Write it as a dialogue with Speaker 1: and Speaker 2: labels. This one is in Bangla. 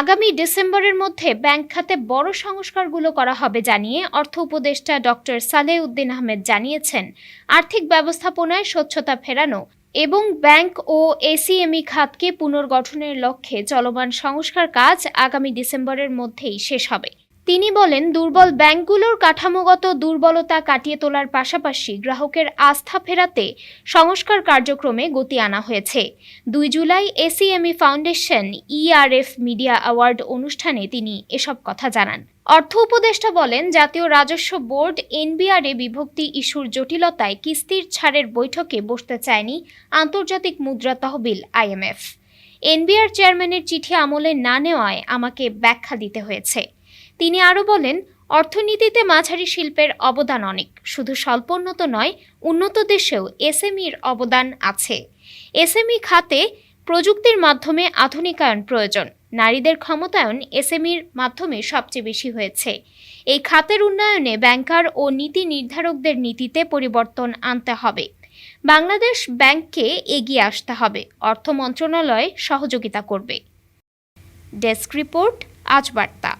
Speaker 1: আগামী ডিসেম্বরের মধ্যে ব্যাংক খাতে বড় সংস্কারগুলো করা হবে জানিয়ে অর্থ উপদেষ্টা ডক্টর সালেহ উদ্দিন আহমেদ জানিয়েছেন। আর্থিক ব্যবস্থাপনায় স্বচ্ছতা ফেরানো এবং ব্যাংক ও এসিএমই খাতকে পুনর্গঠনের লক্ষ্যে চলমান সংস্কার কাজ আগামী ডিসেম্বরের মধ্যেই শেষ হবে। তিনি বলেন, দুর্বল ব্যাংকগুলোর কাঠামোগত দুর্বলতা কাটিয়ে তোলার পাশাপাশি গ্রাহকের আস্থা ফেরাতে সংস্কার কার্যক্রমে গতি আনা হয়েছে। দুই July ACME foundation ERF media award অনুষ্ঠানে তিনি এসব কথা জানান। অর্থ উপদেষ্টা বলেন, জাতীয় রাজস্ব বোর্ড এনবিআরএ বিভক্তি ইস্যুর জটিলতায় কিস্তির ছাড়ের বৈঠকে বসতে চায়নি আন্তর্জাতিক মুদ্রা তহবিল আইএমএফ এনবিআর চেয়ারম্যানের চিঠি আমলে না নেওয়ায় আমাকে ব্যাখ্যা দিতে হয়েছে। তিনি আরও বলেন, অর্থনীতিতে মাঝারি শিল্পের অবদান অনেক, শুধু স্বল্পোন্নত নয়, উন্নত দেশেও এসএমইর অবদান আছে। এসএমই খাতে প্রযুক্তির মাধ্যমে আধুনিকায়ন প্রয়োজন, নারীদের ক্ষমতায়ন এসএমইর মাধ্যমে সবচেয়ে বেশি হয়েছে। এই খাতের উন্নয়নে ব্যাংকার ও নীতি নির্ধারকদের নীতিতে পরিবর্তন আনতে হবে। বাংলাদেশ ব্যাংককে এগিয়ে আসতে হবে, অর্থ মন্ত্রণালয় সহযোগিতা করবে। ডেস্ক রিপোর্ট, আজ বার্তা।